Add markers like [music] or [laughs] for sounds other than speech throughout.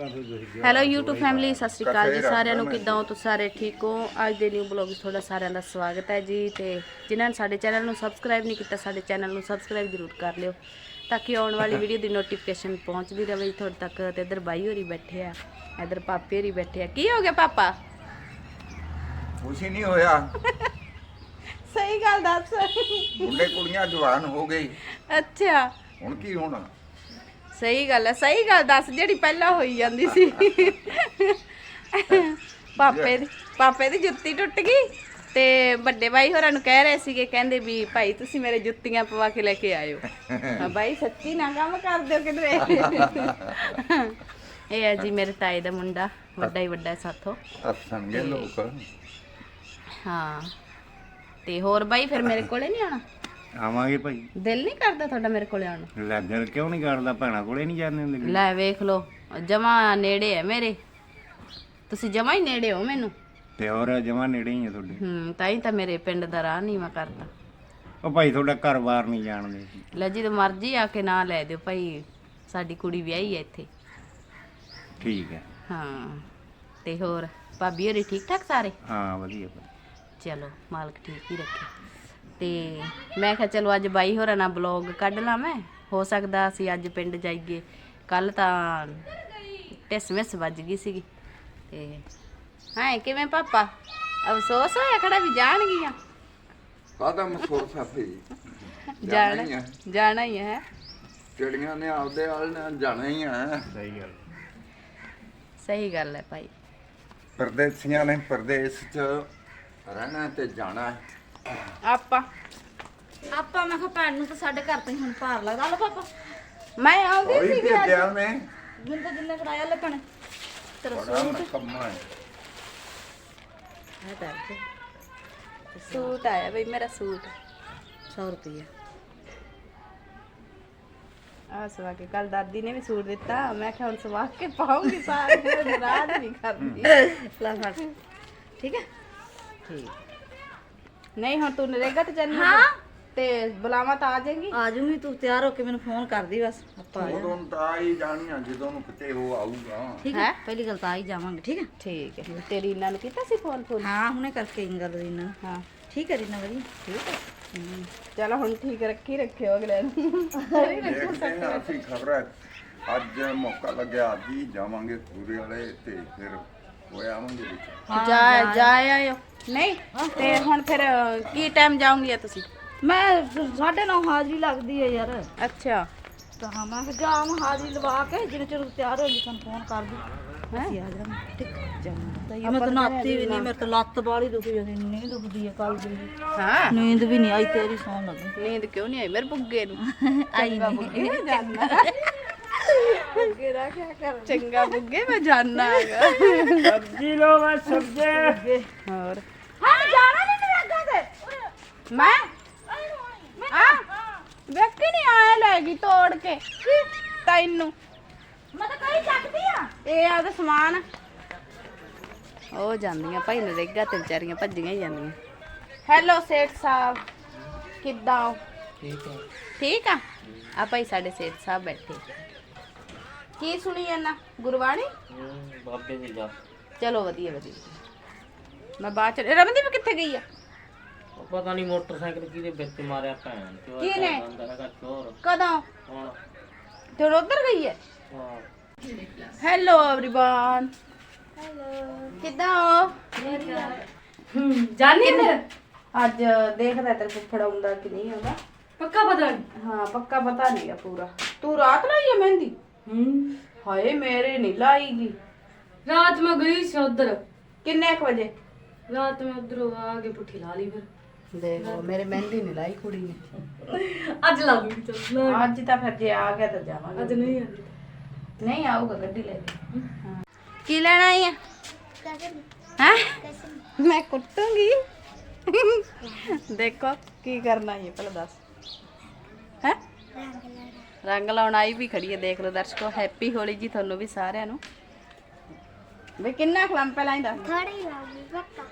Hello YouTube family ਸਤਿ ਸ਼੍ਰੀ ਅਕਾਲ ਜੀ ਸਾਰਿਆਂ ਨੂੰ ਕਿੱਦਾਂ ਹੋ? ਤੁਸੀਂ ਸਾਰੇ ਠੀਕ ਹੋ? ਅੱਜ ਦੇ ਨਿਊ ਬਲੌਗ ਵਿੱਚ ਤੁਹਾਡਾ ਸਾਰਿਆਂ ਦਾ ਸਵਾਗਤ ਹੈ ਜੀ ਤੇ ਜਿਨ੍ਹਾਂ ਨੇ ਸਾਡੇ ਚੈਨਲ ਨੂੰ ਸਬਸਕ੍ਰਾਈਬ ਨਹੀਂ ਕੀਤਾ ਸਾਡੇ ਚੈਨਲ ਨੂੰ ਸਬਸਕ੍ਰਾਈਬ ਜ਼ਰੂਰ ਕਰ ਲਿਓ ਤਾਂ ਕਿ ਆਉਣ ਵਾਲੀ [laughs] ਵੀਡੀਓ ਦੀ ਨੋਟੀਫਿਕੇਸ਼ਨ ਪਹੁੰਚਦੀ ਰਹੇ ਜੀ ਤੁਹਾਡੇ ਤੱਕ ਤੇ ਇੱਧਰ ਬਾਈ ਹੋਰੀ ਬੈਠੇ ਆ ਇੱਧਰ ਪਾਪੇ ਹੋਰੀ ਬੈਠੇ ਆ। ਕੀ ਹੋ ਗਿਆ ਪਾਪਾ? ਹੀ ਨਹੀਂ ਹੋਇਆ। ਸਹੀ ਗੱਲ ਦੱਸ। ਮੁੰਡੇ ਕੁੜੀਆਂ ਜਵਾਨ ਹੋ ਗਏ। ਅੱਛਾ। ਹੁਣ ਕੀ ਹੋਣਾ? ਸਹੀ ਗੱਲ ਹੈ ਸਹੀ ਗੱਲ ਦੱਸ ਜਿਹੜੀ ਪਹਿਲਾਂ ਹੋਈ ਜਾਂਦੀ ਸੀ। ਪਾਪੇ ਦੀ ਪਾਪੇ ਦੀ ਜੁੱਤੀ ਟੁੱਟ ਗਈ ਤੇ ਵੱਡੇ ਭਾਈ ਹੋਰਾਂ ਨੂੰ ਕਹਿ ਰਹੇ ਸੀਗੇ ਕਹਿੰਦੇ ਵੀ ਭਾਈ ਤੁਸੀਂ ਮੇਰੇ ਜੁੱਤੀਆਂ ਪਵਾ ਕੇ ਲੈ ਕੇ ਆਇਓ। ਹਾਂ ਭਾਈ ਸੱਚੀ ਨਾ ਕੰਮ ਕਰ ਦਿਓ ਕਿਧਰੇ। ਇਹ ਹੈ ਜੀ ਮੇਰੇ ਤਾਏ ਦਾ ਮੁੰਡਾ ਵੱਡਾ ਹੀ ਵੱਡਾ ਸਾਥੋਂ। ਹੱਸਣਗੇ ਲੋਕ। ਹਾਂ ਤੇ ਹੋਰ ਭਾਈ ਫਿਰ ਮੇਰੇ ਕੋਲੇ ਨਹੀਂ ਆਉਣਾ? ਆਵਾਂਗੇ ਭਾਈ। ਦਿਲ ਨਹੀਂ ਕਰਦਾ ਤੁਹਾਡਾ ਮੇਰੇ ਕੋਲੇ ਆਉਣ। ਨੂੰ ਲੈ ਦਿਲ ਕਿਉਂ ਨਹੀਂ ਕਰਦਾ? ਭੈਣਾ ਕੋਲੇ ਨਹੀਂ ਜਾਂਦੇ ਹੁੰਦੇ ਲੈ ਵੇਖ ਲੋ ਜਮਾ ਨੇੜੇ ਹੈ ਮੇਰੇ। ਤੁਸੀਂ ਜਮਾ ਹੀ ਨੇੜੇ ਹੋ ਮੈਨੂੰ। ਤੇ ਹੋਰ ਜਮਾ ਨੇੜੇ ਹੀ ਆ ਤੁਹਾਡੇ। ਹੂੰ ਤਾਂ ਹੀ ਤਾਂ ਮੇਰੇ ਪਿੰਡ ਦਾ ਰਾਹ ਨਹੀਂ ਮੈਂ ਕਰਦਾ ਉਹ ਭਾਈ ਤੁਹਾਡਾ ਘਰ-ਬਾਰ ਨਹੀਂ ਜਾਣਦੇ। ਲੈ ਜਦੋਂ ਮਰਜ਼ੀ ਆ ਕੇ ਨਾ ਲੈ ਦਿਓ ਭਾਈ ਸਾਡੀ ਕੁੜੀ ਵਿਆਹੀ ਹੈ ਇੱਥੇ। ਠੀਕ ਹੈ ਹਾਂ ਤੇ ਹੋਰ ਭਾਬੀ ਹੋਰੀ ਠੀਕ ਠਾਕ ਸਾਰੇ? ਹਾਂ ਵਧੀਆ ਭਾਈ। ਚਲੋ ਮਾਲਕ ਠੀਕ ਹੀ ਰੱਖੇ। ਤੇ ਮੈਂ ਕਿਹਾ ਚਲੋ ਅੱਜ ਬਾਈ ਹੋਰਾਂ ਨਾਲ ਬਲੌਗ ਕੱਢ ਲਾਂ ਮੈਂ। ਹੋ ਸਕਦਾ ਅਸੀਂ ਅੱਜ ਪਿੰਡ ਜਾਈਏ। ਕੱਲ ਤਾਂ ਟਿਸਮਿਸ ਵੱਜ ਗਈ ਸੀਗੀ। ਤੇ ਹਾਂ ਕਿਵੇਂ ਪਾਪਾ? ਅਫਸੋਸ ਹੋਇਆ ਖੜਾ ਵੀ ਜਾਣਗੀਆਂ ਕਾਹਦਾ ਮਸੂਰ ਸਾਫੀ ਜਾਣਾ ਹੀ ਆ। ਜਾਣਾ ਹੀ ਹੈ? ਚਿੜੀਆਂ ਨੇ ਆਪਦੇ ਵਾਲ ਨਾਲ ਜਾਣਾ ਹੀ ਆ। ਸਹੀ ਗੱਲ। ਸਹੀ ਗੱਲ ਹੈ ਭਾਈ। ਪਰਦੇਸੀਆਂ ਨੇ ਪਰਦੇਸ ਚ ਰਹਿਣਾ ਤੇ ਜਾਣਾ। ਆਪਾਂ ਆਪਾਂ ਮੈਂ ਕਿਹਾ ਭੈਣ ਨੂੰ ਤਾਂ ਸਾਡੇ ਘਰ ਤੋਂ ਹੀ ਹੁਣ ਭਾਰ ਲੱਗਦਾ ਲੋ ਪਾਪਾ ਮੈਂ ਆਉਂਦੀ ਕੋਈ ਸੀ ਭੇਜਿਆ ਉਹਨੇ ਮੈਨੂੰ ਤਾਂ ਜਿੰਨੇ ਕਰਾਇਆ ਲੱਗਣ ਬੜਾ ਨਕਮਾ ਹੈ ਸੂਟ ਆਇਆ ਬਈ ਮੇਰਾ ਸੂਟ 100 ਰੁਪਏ ਆ ਸਵਾ ਕੇ ਕੱਲ ਦਾਦੀ ਨੇ ਵੀ ਸੂਟ ਦਿੱਤਾ ਮੈਂ ਕਿਹਾ ਹੁਣ ਸਵਾ ਕੇ ਪਾਉਂਗੀ ਸਾਰੇ ਨਾਰਾਜ਼ ਨਹੀਂ ਕਰਦੀ ਲੈ ਫੜ ਠੀਕ ਹੈ ਠੀਕ ਨਹੀਂ ਹੁਣ ਤੂੰ ਨਰੇਗਾ ਤੇ ਚੱਲਣੀ ਹਾਂ। ਤੇ ਬੁਲਾਵਾ ਤਾਂ ਆ ਜਾਏਗੀ। ਆ ਜੂਗੀ ਤੂੰ ਤਿਆਰ ਹੋ ਕੇ ਮੈਨੂੰ ਫੋਨ ਕਰਦੀ ਬਸ। ਆਪਾਂ ਆ ਉਦੋਂ ਤਾਂ ਆ ਹੀ ਜਾਣੀਆਂ ਜਦੋਂ ਨੂੰ ਕਿਤੇ ਉਹ ਆਊਗਾ। ਠੀਕ ਹੈ ਪਹਿਲੀ ਗੱਲ ਤਾਂ ਆ ਹੀ ਜਾਵਾਂਗੇ ਠੀਕ ਹੈ? ਠੀਕ ਹੈ ਤੇਰੀ ਇਹਨਾਂ ਨੂੰ ਕੀਤਾ ਸੀ ਫੋਨ ਫੋਨ? ਹਾਂ ਹੁਣੇ ਕਰਕੇ ਆਈ ਗੱਲ ਰੀਨਾ ਹਾਂ। ਠੀਕ ਹੈ ਰੀਨਾ ਵਧੀਆ ਠੀਕ ਹੈ। ਚਲੋ ਹੁਣ ਠੀਕ ਰੱਖੀ ਰੱਖਿਓ ਅਗਲੇ ਨੂੰ। ਦੇਖਦੇ ਹਾਂ ਅਸੀਂ ਖਬਰ। ਅੱਜ ਮੌਕਾ ਲੱਗਿਆ ਅੱਜ ਹੀ ਜਾਵਾਂਗੇ ਪੂਰੇ ਵਾਲੇ ਤੇ ਫਿਰ ਹੋਇਆ ਆਵਾਂਗੇ ਵਿੱਚ ਜਾ ਜਾ। ਆਇਓ। ਨਹੀਂ ਤੇ ਹੁਣ ਫਿਰ ਕੀ ਟਾਈਮ ਜਾਉਂਗੀ ਤੁਸੀਂ? ਮੈਂ 9:30 ਹਾਜ਼ਰੀ ਲੱਗਦੀ ਹੈ ਯਾਰ। ਅੱਛਾ। ਤਾਂ ਮੈਂ ਕਿਹਾ ਜਾ ਮੈਂ ਹਾਜ਼ਰੀ ਲਵਾ ਕੇ ਜਿੰਨੇ ਚਿਰ ਤਿਆਰ ਹੋ ਜੀ ਸਾਨੂੰ ਫੋਨ ਕਰ ਦੀ। ਅਸੀਂ ਆ ਜਾਵਾਂਗੇ। ਠੀਕ ਜਾਵਾਂਗੇ ਮੈਂ ਤਾਂ ਨਾਤੀ ਵੀ ਨਹੀਂ ਮੇਰੇ ਤਾਂ ਲੱਤ ਬਾਲੀ ਦੁਖੀ ਜਾਂਦੀ ਨਹੀਂ ਦੁਖਦੀ ਹੈ ਕੱਲ ਦੀ। ਹਾਂ। ਨੀਂਦ ਵੀ ਨਹੀਂ ਆਈ ਤੇਰੀ ਸੌਣ ਲੱਗੀ। ਨੀਂਦ ਕਿਉਂ ਨਹੀਂ ਆਈ? ਮੇਰੇ ਬੁੱਗੇ ਨੂੰ। ਆਈ ਨਹੀਂ। ਜਾਨਾ ਕਰ? ਚੰਗਾ ਬੁੱਗੇ ਮੈਂ ਹੈਗਾ। ਸਬਜ਼ੀ ਲੋ ਮੈਂ ਸਬਜ਼ੀ। ਹੋਰ? ਹਾਂ ਜਾਣਾ ਨਹੀਂ ਮੇਰੇ ਅੱਗਾ ਤੇ। ਮੈਂ? ਆ ਵੇਖੀ ਨਹੀਂ ਆਇਆ ਲੈ ਗਈ ਤੋੜ ਕੇ। ਤੈਨੂੰ ਮੈਂ ਤਾਂ ਕਹੀ ਚੱਕਦੀ ਆ। ਇਹ ਆ ਤੇ ਸਮਾਨ। ਉਹ ਜਾਂਦੀਆਂ ਭਾਈ ਨਰੇਗਾ ਤੇ ਵਿਚਾਰੀਆਂ ਭੱਜੀਆਂ ਹੀ ਜਾਂਦੀਆਂ। ਹੈਲੋ ਸੇਠ ਸਾਹਿਬ। ਕਿੱਦਾਂ ਹੋ? ਠੀਕ ਆ। ਠੀਕ ਆ? ਆ ਭਾਈ ਸਾਡੇ ਸੇਠ ਸਾਹਿਬ ਬੈਠੇ। ਕੀ ਸੁਣੀ ਜਾਂਦਾ ਗੁਰਬਾਣੀ ਬਾਬੇ ਦੀ ਜਾ ਚਲੋ ਵਧੀਆ ਵਧੀਆ ਮੈਂ ਬਾਅਦ ਚ ਰਮਨਦੀਪ ਕਿੱਥੇ ਗਈ ਆ ਉਹ ਪਤਾ ਨਹੀਂ ਮੋਟਰਸਾਈਕਲ ਕਿਹਦੇ ਵਿੱਚ ਮਾਰਿਆ ਭੈਣ ਚੋਰ ਕਿਹਨੇ? ਬੰਦਾ ਹੈਗਾ ਚੋਰ ਕਦੋਂ ਹੁਣ ਤੇ ਹੁਣ ਉੱਧਰ ਗਈ ਹੈ ਹਾਂ ਹੈਲੋ एवरीवन ਹੈਲੋ ਕਿੱਦਾਂ ਹੋ ਜਾਨੀ ਫਿਰ ਅੱਜ ਦੇਖਦਾ ਤੇਰੇ ਫੁੱਫੜ ਆਉਂਦਾ ਕਿ ਨਹੀਂ ਆਉਂਦਾ ਪੱਕਾ ਪਤਾ ਨਹੀਂ ਹਾਂ ਪੱਕਾ ਪਤਾ ਨਹੀਂਗਾ ਪੂਰਾ ਤੂੰ ਰਾਤ ਲਾਈ ਹੈ ਮਹਿੰਦੀ ਹੂੰ। ਹਾਏ ਮੇਰੇ ਨਹੀਂ ਲਾਈਗੀ। ਰਾਤ ਮੈਂ ਗਈ ਸੀ ਉਧਰ। ਕਿੰਨੇ ਕੁ ਵਜੇ? ਰਾਤ ਮੈਂ ਉਧਰੋਂ ਆ ਕੇ ਪੁੱਠੀ ਲਾ ਲਈ ਫਿਰ। ਦੇਖੋ ਮੇਰੇ ਮਹਿੰਦੀ ਨਹੀਂ ਲਾਈ ਕੁੜੀ ਨੇ। ਅੱਜ ਲਾ ਦੂੰਗੀ ਚੱਲ ਲਾ ਅੱਜ ਤਾਂ ਫਿਰ ਜੇ ਆ ਗਿਆ ਤਾਂ ਜਾਵਾਂਗੇ। ਅੱਜ ਨਹੀਂ ਆਉਂਦੀ। ਨਹੀਂ ਆਊਗਾ ਗੱਡੀ ਲੈ ਕੇ। ਕੀ ਲੈਣਾ ਆਈ ਆ? ਹੈ? ਮੈਂ ਕੁੱਟੂੰਗੀ। ਦੇਖੋ ਕੀ ਕਰਨਾ ਹੈ ਪਹਿਲਾਂ ਦੱਸ। ਹੈ? ਰੰਗ ਲਾਉਣ ਆਈ ਵੀ ਖੜੀ ਹੈ ਦੇਖ ਲਓ ਦਰਸ਼ਕੋ ਹੈਪੀ ਹੋਲੀ ਜੀ ਤੁਹਾਨੂੰ ਵੀ ਸਾਰਿਆਂ ਨੂੰ। ਵੇ ਕਿੰਨਾ ਖਲਮ ਪਹਿਲਾਂ ਹੀ ਦੱਸ ਥੋੜਾ ਹੀ ਲਾਉਂਗੀ ਪੱਕਾ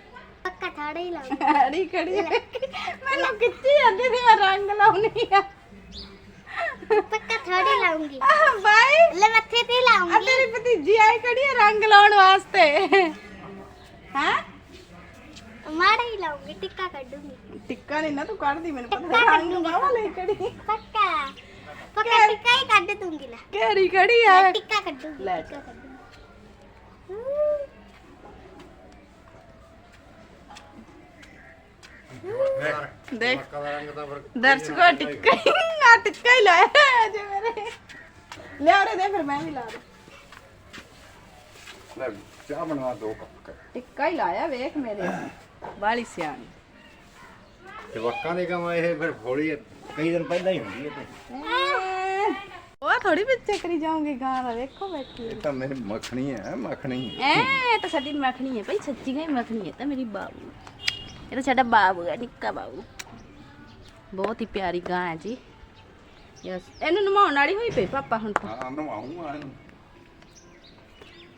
ਪੱਕਾ ਥੋੜਾ ਹੀ ਲਾਉਂਗੀ ਖੜੀ ਖੜੀ ਮੈਨੂੰ ਕਿੱਥੇ ਆਂਦੀ ਸੀ ਮੈਂ ਰੰਗ ਲਾਉਣੀ ਆ। ਪੱਕਾ ਥੋੜੀ ਲਾਉਂਗੀ। ਬਾਈ। ਲੈ ਮੱਥੇ ਤੇ ਆ ਲਾਉਂਗੀ ਤੇਰੀ ਭਤੀਜੀ ਆਈ ਖੜੀ ਹੈ ਰੰਗ ਲਾਉਣ ਵਾਸਤੇ। ਹੈ? ਮਾੜਾ ਹੀ ਲਾਉਂਗੀ ਟਿੱਕਾ ਕੱਢੂੰਗੀ। ਟਿੱਕਾ ਨਹੀਂ ਨਾ ਤੂੰ ਕੱਢਦੀ ਮੈਨੂੰ ਪਤਾ ਰੰਗ ਵਾਲਾ ਲੈ ਖੜੀ। ਪੱਕਾ। ਪੱਕਾ ਟਿੱਕਾ ਹੀ ਕੱਢ ਦੂੰਗੀ ਲੈ ਕਿਹੜੀ ਖੜੀ ਆ ਟਿੱਕਾ ਕੱਢੂੰਗੀ ਲੈ ਟਿੱਕਾ ਕੱਢੂੰਗੀ ਦੇਖ ਦਰਸ਼ਕੋ ਟਿੱਕਾ ਹੀ ਆ ਟਿੱਕਾ ਹੀ ਲਾਇਆ ਜੇ ਮੇਰੇ ਲਿਆ ਰੇ ਦੇ ਫਿਰ ਮੈਂ ਵੀ ਲਾ ਦੇ ਲੈ ਚਾਹ ਬਣਾ ਦੋ ਕੱਪ ਟਿੱਕਾ ਹੀ ਲਾਇਆ ਵੇਖ ਮੇਰੇ ਬਾਲੀ ਸਿਆਣੀ ਜਵਾਕਾਂ ਦੇ ਕੰਮ ਇਹ ਫਿਰ ਹੋਲੀ ਕਈ ਦਿਨ ਪਹਿਲਾਂ ਹੀ ਹੁੰਦੀ ਹੈ ਤੇ ਉਹ ਥੋੜੀ ਪਿੱਛੇ ਕਰੀ ਜਾਉਂਗੀ ਗਾਂ ਦਾ ਵੇਖੋ ਬੈਠੀ ਇਹ ਤਾਂ ਮੇਰੀ ਮੱਖਣੀ ਹੈ ਮੱਖਣੀ ਐ ਇਹ ਤਾਂ ਸਾਡੀ ਮੱਖਣੀ ਹੈ ਭਾਈ ਸੱਚੀ ਗਈ ਮੱਖਣੀ ਹੈ ਤਾਂ ਮੇਰੀ ਬਾਬੂ। ਇਹ ਤਾਂ ਸਾਡਾ ਬਾਬੂ ਹੈ ਨਿੱਕਾ ਬਾਬੂ। ਬਹੁਤ ਹੀ ਪਿਆਰੀ ਗਾਂ ਹੈ ਜੀ। ਯਸ ਇਹਨੂੰ ਨਮਾਉਣ ਵਾਲੀ ਹੋਈ ਪਈ ਪਾਪਾ ਹੁਣ ਤਾਂ? ਹਾਂ ਨਵਾਉਂਗਾ ਇਹਨੂੰ।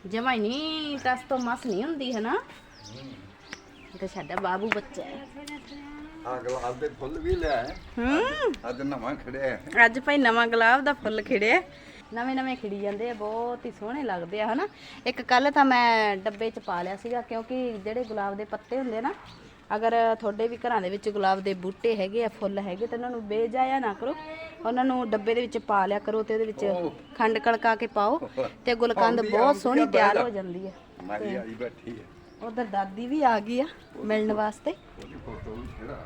ਜਮਾਈ ਨਹੀਂ ਤਸ ਤੋਂ ਮਸ ਨਹੀਂ ਹੁੰਦੀ ਹੈ। ਨਾ ਇਹ ਤਾਂ ਸਾਡਾ ਬਾਬੂ ਬੱਚਾ ਹੈ। ਆ ਗਲਾਸ ਦੇ ਫੁੱਲ ਵੀ ਲਿਆ ਹੂੰ। ਅੱਜ ਨਵਾਂ ਖੜਿਆ ਹੈ। ਅੱਜ ਭਾਈ ਨਵਾਂ ਗੁਲਾਬ ਦਾ ਫੁੱਲ ਖਿੜਿਆ। ਨਵੇਂ ਨਵੇਂ ਖਿੜੀ ਜਾਂਦੇ ਆ ਬਹੁਤ ਹੀ ਸੋਹਣੇ ਲੱਗਦੇ ਆ ਹਨਾ। ਇੱਕ ਕੱਲ ਤਾਂ ਮੈਂ ਡੱਬੇ 'ਚ ਪਾ ਲਿਆ ਸੀਗਾ ਕਿਉਂਕਿ ਜਿਹੜੇ ਗੁਲਾਬ ਦੇ ਪੱਤੇ ਹੁੰਦੇ ਨਾ ਅਗਰ ਤੁਹਾਡੇ ਵੀ ਘਰਾਂ ਦੇ ਵਿੱਚ ਗੁਲਾਬ ਦੇ ਬੂਟੇ ਹੈਗੇ ਆ ਫੁੱਲ ਹੈਗੇ ਤਾਂ ਉਹਨਾਂ ਨੂੰ ਬੇਜਾਇਆ ਨਾ ਕਰੋ। ਉਹਨਾਂ ਨੂੰ ਡੱਬੇ ਦੇ ਵਿੱਚ ਪਾ ਲਿਆ ਕਰੋ ਤੇ ਉਹਦੇ ਵਿੱਚ ਖੰਡ ਕਲਕਾ ਕੇ ਪਾਓ ਤੇ ਗੁਲਕੰਦ ਬਹੁਤ ਸੋਹਣੀ ਤਿਆਰ ਹੋ ਜਾਂਦੀ ਹੈ ਮਾਰੀ ਆਈ ਬੈਠੀ ਹੈ ਉਧਰ ਦਾਦੀ ਵੀ ਆ ਗਈ ਆ ਮਿਲਣ ਵਾਸਤੇ। ਉਹਦੀ ਫੋਟੋ ਵੀ ਛੇੜਾ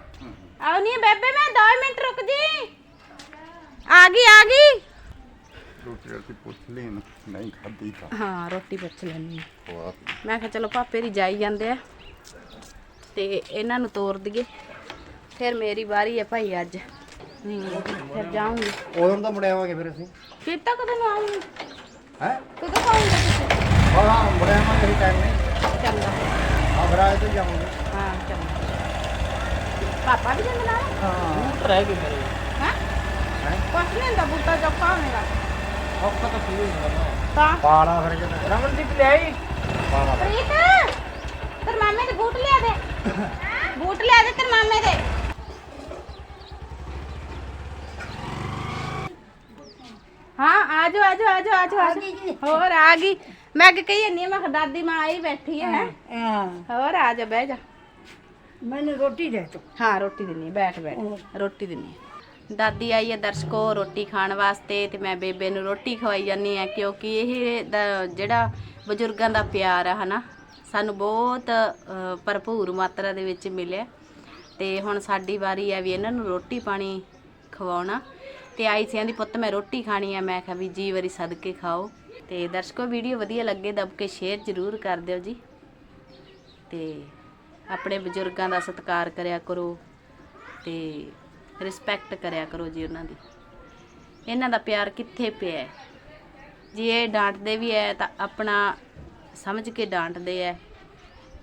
ਆਉ ਨਹੀਂ ਬੇਬੇ ਮੈਂ 2 ਮਿੰਟ ਰੁਕ ਜੀ। ਆ ਗਈ ਆ ਗਈ। ਰੋਟੀ ਰੋਟੀ ਪੁੱਛ ਲਈ ਨਾ, ਨਹੀਂ ਖਾਦੀ ਤਾਂ। ਹਾਂ ਰੋਟੀ ਪੁੱਛ ਲੈਣੀ ਮੈਂ ਕਿਹਾ ਚਲੋ ਪਾਪੇ ਦੀ ਜਾਈ ਜਾਂਦੇ ਆ ਤੇ ਇਹਨਾਂ ਨੂੰ ਤੋਰ ਦਈਏ। ਫਿਰ ਮੇਰੀ ਵਾਰੀ ਹੈ ਭਾਈ ਅੱਜ। ਹੂੰ ਫਿਰ ਜਾਊਂਗੀ। ਉਦੋਂ ਤਾਂ ਮੁੜਿਆਵਾਂਗੇ ਫਿਰ ਅਸੀਂ। ਕੀਤਾ ਕਦੋਂ ਆਉਂਗੀ ਹੈ? ਕਦੋਂ ਆਉਂਗੇ ਤੁਸੀਂ ਹਾਂ ਹਾਂ ਮੁੜਿਆਵਾਂਗੇ ਅਸੀਂ ਟਾਈਮ ਨਹੀਂ ਚੰਗਾ ਆ ਫਿਰ ਆਏ ਤੋਂ ਜਾਵਾਂਗੇ ਹਾਂ ਚੰਗਾ ਪਾਪਾ ਵੀ ਜਾਂਦੇ ਨਾਲ ਬੂਟ ਰਹਿ ਗਏ ਮੇਰੇ ਹਾਂ ਕੁਛ ਨਹੀਂ ਹੁੰਦਾ ਬੂਟਾ ਚੌਕਾ ਹੋਵੇਗਾ ਔਖਾ ਤਾਂ ਕੀ ਹੁੰਦਾ ਨਾ ਤਾਂ ਪਾਲਾ ਫਿਰ ਜਦੋਂ ਰਮਨਦੀਪ ਲੈ ਆਈ ਪਾਲਾ ਪ੍ਰੀਤ ਤੇਰੇ ਮਾਮੇ ਦੇ ਬੂਟ ਲਿਆ ਦੇ ਬੂਟ ਲਿਆ ਦੇ ਤੇਰੇ ਮਾਮੇ ਦੇ ਹਾਂ ਆ ਜਾਓ ਆ ਜਾਓ ਆ ਜਾਓ ਆ ਜਾਓ, ਆ ਜਾਓ ਹੋਰ ਆ ਗਈ ਮੈਂ ਕਿ ਕਹੀ ਨਹੀਂ ਮੈਂ ਕਿਹਾ ਦਾਦੀ ਮਾਂ ਆਈ ਬੈਠੀ ਹੈ ਹਾਂ। ਹੋਰ ਆ ਜਾ ਬਹਿ ਜਾ। ਮੈਨੂੰ ਰੋਟੀ ਦੇ ਤੋ ਹਾਂ ਰੋਟੀ ਦਿੰਨੀ ਬੈਠ ਬੈਠ। ਰੋਟੀ ਦਿੰਨੀ ਦਾਦੀ ਆਈ ਹੈ ਦਰਸ਼ਕੋ ਰੋਟੀ ਖਾਣ ਵਾਸਤੇ ਤੇ ਮੈਂ ਬੇਬੇ ਨੂੰ ਰੋਟੀ ਖਵਾਈ ਜਾਂਦੀ ਆ ਕਿਉਂਕਿ ਇਹ ਦਾ ਜਿਹੜਾ ਬਜ਼ੁਰਗਾਂ ਦਾ ਪਿਆਰ ਆ ਹਨਾ ਸਾਨੂੰ ਬਹੁਤ ਅ, ਭਰਪੂਰ ਮਾਤਰਾ ਦੇ ਵਿੱਚ ਮਿਲਿਆ। ਤੇ ਹੁਣ ਸਾਡੀ ਵਾਰੀ ਆ ਵੀ ਇਹਨਾਂ ਨੂੰ ਰੋਟੀ ਪਾਣੀ ਖਵਾਉਣਾ। ਤੇ ਆਈ ਸੀ ਆਂਦੀ ਪੁੱਤ, ਮੈਂ ਰੋਟੀ ਖਾਣੀ ਆ। ਮੈਂ ਕਿਹਾ, ਵੀ ਜੀ, ਵਾਰੀ ਸਦਕੇ ਖਾਓ। ਤੇ ਦਰਸ਼ਕੋ, ਵੀਡੀਓ ਵਧੀਆ ਲੱਗੇ ਦਬ ਕੇ ਸ਼ੇਅਰ ਜ਼ਰੂਰ ਕਰ ਦਿਓ ਜੀ। ਤੇ ਆਪਣੇ ਬਜ਼ੁਰਗਾਂ ਦਾ ਸਤਿਕਾਰ ਕਰਿਆ ਕਰੋ ਤੇ ਰਿਸਪੈਕਟ ਕਰਿਆ ਕਰੋ ਜੀ ਉਹਨਾਂ ਦੀ। ਇਹਨਾਂ ਦਾ ਪਿਆਰ ਕਿੱਥੇ ਪਿਆ ਹੈ? ਜੇ ਇਹ ਡਾਂਟਦੇ ਵੀ ਹੈ ਤਾਂ ਆਪਣਾ ਸਮਝ ਕੇ ਡਾਂਟਦੇ ਹੈ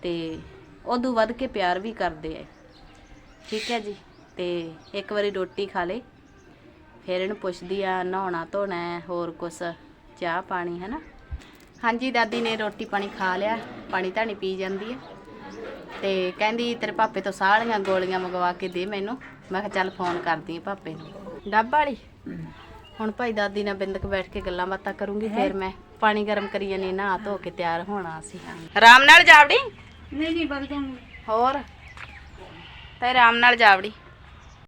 ਤੇ ਉਦੋਂ ਵੱਧ ਕੇ ਪਿਆਰ ਵੀ ਕਰਦੇ ਹੈ। ਠੀਕ ਹੈ ਜੀ, ਤੇ ਇੱਕ ਵਾਰੀ ਰੋਟੀ ਖਾ ਲੇ ਫਿਰ ਇਹਨੂੰ ਪੁੱਛਦੀ ਆ ਨਹਾਉਣਾ ਧੋਣਾ ਹੋਰ ਕੁਛ ਚਾਹ ਪਾਣੀ ਹੈ ਨਾ ਹਾਂਜੀ ਦਾਦੀ ਨੇ ਰੋਟੀ ਪਾਣੀ ਖਾ ਲਿਆ ਪਾਣੀ ਧਾਣੀ ਪੀ ਜਾਂਦੀ ਹੈ ਤੇ ਕਹਿੰਦੀ ਤੇਰੇ ਪਾਪੇ ਤੋਂ ਸਾਲੀਆਂ ਗੋਲੀਆਂ ਮੰਗਵਾ ਕੇ ਦੇ ਮੈਨੂੰ। ਮੈਂ ਕਿਹਾ ਚੱਲ ਫੋਨ ਕਰਦੀ ਆ ਪਾਪੇ ਨੂੰ। ਡੱਬ ਵਾਲੀ? ਹੁਣ ਭਾਈ ਦਾਦੀ ਨਾਲ ਬਿੰਦਕ ਬੈਠ ਕੇ ਗੱਲਾਂ ਬਾਤਾਂ ਕਰੂੰਗੀ ਫਿਰ ਮੈਂ ਪਾਣੀ ਗਰਮ ਕਰੀ ਜਾਨੀ ਨਹਾ ਧੋ ਕੇ ਤਿਆਰ ਹੋਣਾ ਸੀ ਆਰਾਮ ਨਾਲ ਜਾਵੜੀ? ਨਹੀਂ ਨਹੀਂ ਬਗ ਜਾਵਾਂਗੇ। ਹੋਰ? ਤੇ ਆਰਾਮ ਨਾਲ ਜਾਵੜੀ।